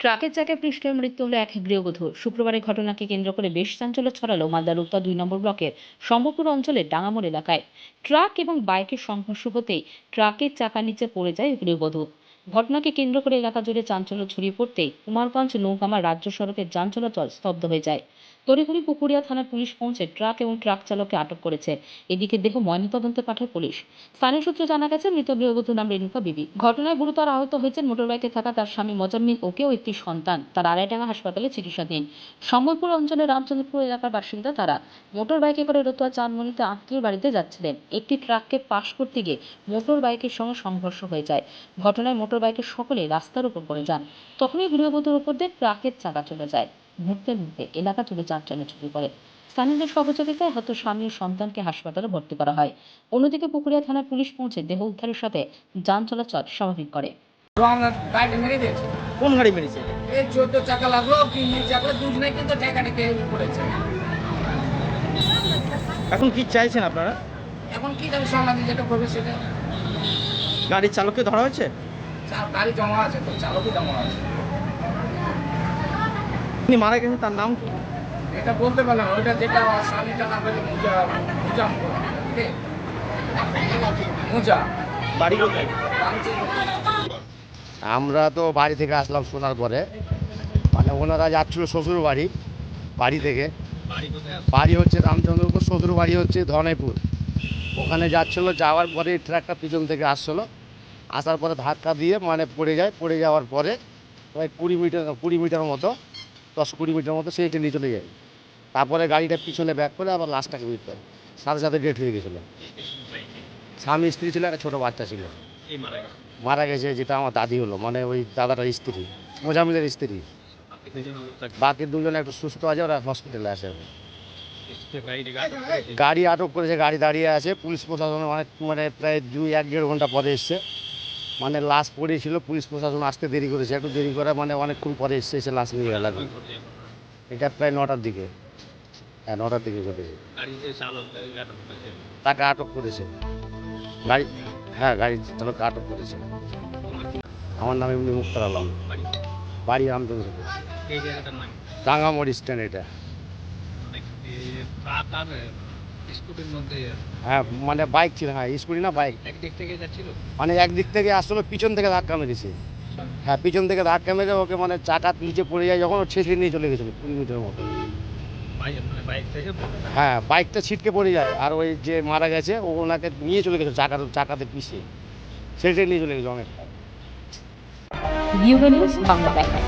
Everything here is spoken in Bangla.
ট্রাকের চাকে পৃষ্ঠের মৃত্যু হলো এক গৃহবধূ শুক্রবারের ঘটনাকে কেন্দ্র করে বেশ চাঞ্চল্য ছড়ালো মালদার উত্তর দুই নম্বর ব্লকের সম্ভবপুর অঞ্চলের ডাঙামোড় এলাকায়। ট্রাক এবং বাইকের সংঘর্ষ হতেই ট্রাকের চাকার নিচে পড়ে যায় গৃহবধূ। ঘটনাকে কেন্দ্র করে এলাকা জুড়ে চাঞ্চল্য ছড়িয়ে পড়তেই কুমারগঞ্জ নৌকামা রাজ্য সড়কের যান চলাচল স্তব্ধ হয়ে যায়। তড়িঘড়ি পুকুরিয়া থানার পুলিশ পৌঁছে ট্রাক এবং ট্রাক চালককে আটক করেছে। এদিকে দেহ ময়নাতদন্তে পাঠায় পুলিশ। স্থানীয় সূত্রে জানা গেছে, মৃত গৃহবধূর নাম রেণুকা বিবি। ঘটনায় গুরুতর আহত হয়েছেন মোটরবাইকে থাকা তার স্বামী মজাম্মিল ওকে ও একটি সন্তান। তার আড়াইডাঙ্গা হাসপাতালে চিকিৎসাধীন। সম্বলপুর অঞ্চলের রামচন্দ্রপুর এলাকার বাসিন্দা তারা মোটর বাইকে করে রতুয়া চাঁদমণিতে আত্মীয় বাড়িতে যাচ্ছিলেন। একটি ট্রাককে পাশ করতে গিয়ে মোটর বাইকের সঙ্গে সংঘর্ষ হয়ে যায়। ঘটনায় মোটর বাইকের সকলে রাস্তার উপর পড়ে যান। তখনই গৃহবধূর উপর দিয়ে ট্রাকের চাকা চলে যায়। মুহূর্তে মুহূর্তে এলাকা জুড়ে চাঞ্চল্য ছড়িয়ে পড়ে স্থানীয়দের সহযোগিতায় হয়তো স্বামী ও সন্তানকে হাসপাতালে ভর্তি করা হয়। অন্যদিকে পুকুরিয়া থানার পুলিশ পৌঁছে দেহ উদ্ধারের সাথে যান চলাচল স্বাভাবিক করে। তো গাড়ি মেরে দিয়েছি। কোন গাড়ি মেরেছে? এই চোদ্দ চাকা লাগল তিন চাকা দুজনে কিন্তু ঠেকানি খেয়ে পড়েছে। এখন কি চাইছেন আপনারা? এখন কি জানি সমাধি যেটা করবে সেটা। গাড়ির চালককে ধরা হয়েছে? গাড়ি জমা আছে তো চালকই জমা আছে। তিনি মারা গেছেন তার নাম কি? এটা বলতে পারলাম ওইটা যেটা আমার স্বামীটা নাম বলে মুজা মুজা মুজা। বাড়ি কোথায়? আমরা তো বাড়ি থেকে আসলাম শোনার পরে। মানে ওনারা যাচ্ছিল শ্বশুর বাড়ি বাড়ি থেকে। বাড়ি হচ্ছে রামচন্দ্রপুর শ্বশুর বাড়ি হচ্ছে ধনেপুর। ওখানে যাচ্ছিল যাওয়ার পরে ট্রাকটা পিছন থেকে আসছিল। আসার পরে ধাক্কা দিয়ে মানে পড়ে যায় পড়ে যাওয়ার পরে প্রায় কুড়ি মিটার কুড়ি মিটার মতো দশ কুড়ি মিটার মতো সেইটা নিয়ে চলে যায়। তারপরে গাড়িটা পিছনে ব্যাক করে আবার লাস্টটাকে বুঝতে পারে সাথে সাথে ডেট হয়ে গেছিল। স্বামী স্ত্রী ছিল একটা ছোটো বাচ্চা ছিল। মারা গেছে। যেটা আমার দাদি হলো মানে ওই দাদাটার স্ত্রী মোজামিলের স্ত্রী। বাকি দুজন একটু সুস্থ আছে ওরা হসপিটালে আছে। গাড়ি আটক করেছে গাড়ি দাঁড়িয়ে আছে। পুলিশ প্রশাসন অনেক মানে প্রায় দুই এক দেড় ঘণ্টা পরে এসছে। মানে লাশ পড়েছিল পুলিশ প্রশাসন আসতে দেরি করেছে। একটু দেরি করে মানে অনেকক্ষণ পরে এসছে এসে লাশ নিয়ে গেল এটা প্রায় নটার দিকে। হ্যাঁ নটার দিকে ঘটেছে। তাকে আটক করেছে। গাড়ি হ্যাঁ গাড়ি চালককে আটক করেছে। আমার নাম এমনি মুক্তার আলম। বাড়ি? রামচন্দ্রপুর। টাঙ্গামোড় স্ট্যান্ড এটা। স্কুটির মধ্যে হ্যাঁ মানে বাইক ছিল হ্যাঁ স্কুটি না বাইক একদিক থেকে যাচ্ছিল? মানে একদিক থেকে আসলে পিছন থেকে ধাক্কা মেরেছে। হ্যাঁ পিছন থেকে ধাক্কা মেরে ওকে মানে চাকা নিচে পড়ে যায় যখন ও ছেঁচড়ে নিয়ে চলে গেছিল কুড়ি মিটার মতো। হ্যাঁ বাইকটা ছিটকে পড়ে যায় আর ওই যে মারা গেছে ও ওনাকে নিয়ে চলে গেছে চাকা চাকাতে পিছিয়ে। ছেঁচড়ে নিয়ে চলে গেছে অনেকটা। ভিউ বাংলা দেখায়